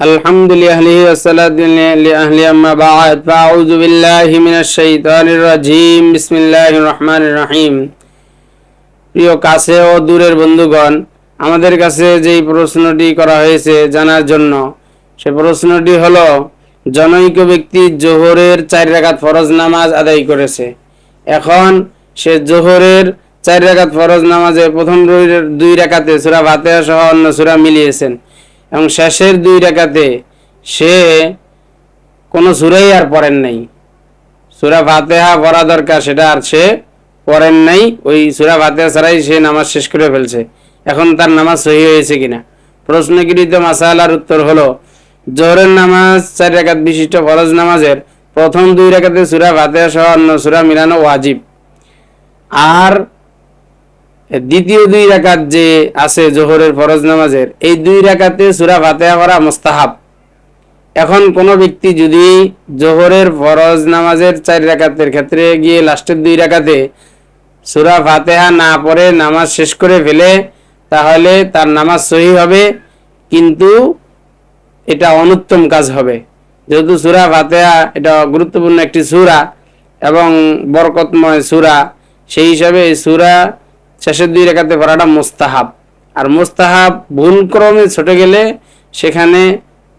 الحمد لله والصلاة لأهل أما بعد فأعوذ بالله من الشيطان الرجيم بسم الله الرحمن الرحيم প্রিয় কাছে ও দূরের বন্ধুগণ আমাদের কাছে যেই প্রশ্নটি করা হয়েছে জানার জন্য সে প্রশ্নটি হলো জনৈক ব্যক্তি জোহরের চার রাকাত ফরজ নামাজ আদায় করেছে এখন সে জোহরের চার রাকাত ফরজ নামাজে প্রথম দুই- দুই রাকাতে সুরা ফাতেহা সহ অন্য সুরা মিলিয়েছেন এবং শেষের দুই রাকাতে সে কোনো সুরাই আর পড়েন নাই। সুরা ফাতেহা পড়া দরকার, সেটা আর সে পড়েন নাই। ওই সুরা ফাতেহা ছাড়াই সে নামাজ শেষ করে ফেলছে। এখন তার নামাজ সহি হয়েছে কিনা? প্রশ্নকৃত মাসালার উত্তর হলো, জোহরের নামাজ চার রাকাত বিশিষ্ট ফরজ নামাজের প্রথম দুই রাকাতে সুরা ফাতেহা সহ অন্য সুরা মিলানো ওয়াজিব। আর দ্বিতীয় দুই রাকাত যে আছে জোহরের ফরজ নামাজের, এই দুই রাকাতে সুরা ফাতেহা করা মোস্তাহাব। এখন কোনো ব্যক্তি যদি জোহরের ফরজ নামাজের চার রাকাতের ক্ষেত্রে গিয়ে লাস্টের দুই রাকাতে সুরা ফাতেহা না পড়ে নামাজ শেষ করে ফেলে, তাহলে তার নামাজ সহি হবে, কিন্তু এটা অনুত্তম কাজ হবে। যেহেতু সুরা ফাতেহা এটা গুরুত্বপূর্ণ একটি সুরা এবং বরকতময় সুরা, সেই হিসাবে সুরা শেষের দুই রেখাতে পড়াটা মোস্তাহাব। আর মোস্তাহাব ভুল ক্রমে ছুটে গেলে সেখানে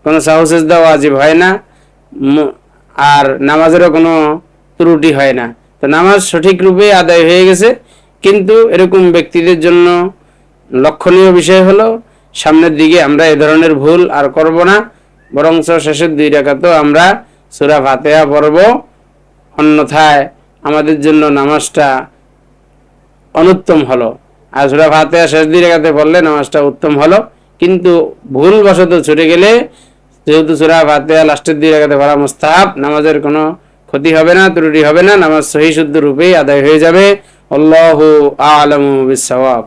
কোনো সাহসেজ দেওয়া আজীব হয় না আর নামাজেরও কোনো ত্রুটি হয় না। তো নামাজ সঠিক রূপে আদায় হয়ে গেছে, কিন্তু এরকম ব্যক্তিদের জন্য লক্ষণীয় বিষয় হলো, সামনের দিকে আমরা এ ধরনের ভুল আর করব না, বরঞ্চ শেষের দুই তো আমরা সুরা ফাতেহা পড়ব। অন্যথায় আমাদের জন্য নামাজটা অনুত্তম হলো। আর সুরা ফাতেহা শেষ দুই রেখাতে পড়লে নামাজটা উত্তম হলো। কিন্তু ভুলবশত ছুটে গেলে যেহেতু সুরা ফাতেহা লাস্টের দুই রেখাতে পড়া মুস্তাহাব, নামাজের কোনো ক্ষতি হবে না, ত্রুটি হবে না, নামাজ সহি শুদ্ধ রূপেই আদায় হয়ে যাবে। আল্লাহু আলম বিসওয়াব